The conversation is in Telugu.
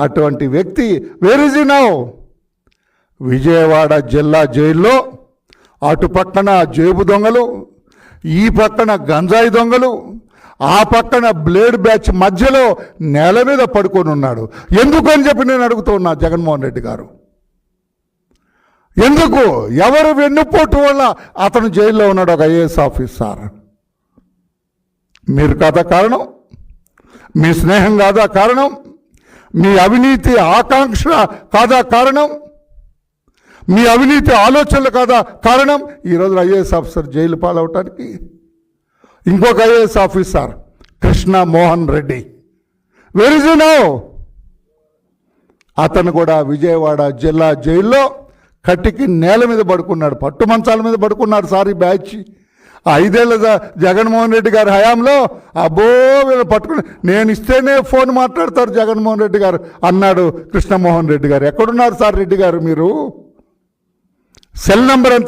అటువంటి వ్యక్తి వేర్ ఇస్ నౌ విజయవాడ జిల్లా జైల్లో అటు పక్కన జేబు దొంగలు ఈ పక్కన గంజాయి దొంగలు ఆ పక్కన బ్లేడ్ బ్యాచ్ మధ్యలో నేల మీద పడుకొని ఉన్నాడు. ఎందుకు అని చెప్పి నేను అడుగుతున్నా జగన్మోహన్ రెడ్డి గారు. ఎందుకు? ఎవరు వెన్నుపోటు వల్ల అతను జైల్లో ఉన్నాడు ఒక ఐఏఎస్ ఆఫీసర్? మీరు కాదా కారణం? మీ స్నేహం కాదా కారణం? మీ అవినీతి ఆకాంక్ష కాదా కారణం? మీ అవినీతి ఆలోచనలు కాదా కారణం? ఈరోజు ఐఏఎస్ ఆఫీసర్ జైలు పాలవటానికి. ఇంకొక ఐఏఎస్ ఆఫీసర్ కృష్ణ మోహన్ రెడ్డి. వెర్ ఇస్ నో అతను కూడా విజయవాడ జిల్లా జైల్లో కట్టికి నేల మీద పడుకున్నాడు పట్టు మంచాల మీద పడుకున్నాడు సార్ ఈ బ్యాచ్. ఐదేళ్ళ జగన్మోహన్ రెడ్డి గారి హయాంలో అబ్బో వీళ్ళు పట్టుకుని నేను ఇస్తేనే ఫోన్ మాట్లాడతారు జగన్మోహన్ రెడ్డి గారు అన్నాడు కృష్ణమోహన్ రెడ్డి గారు. ఎక్కడున్నారు సార్ రెడ్డి గారు మీరు? సెల్ నెంబర్ ఎంత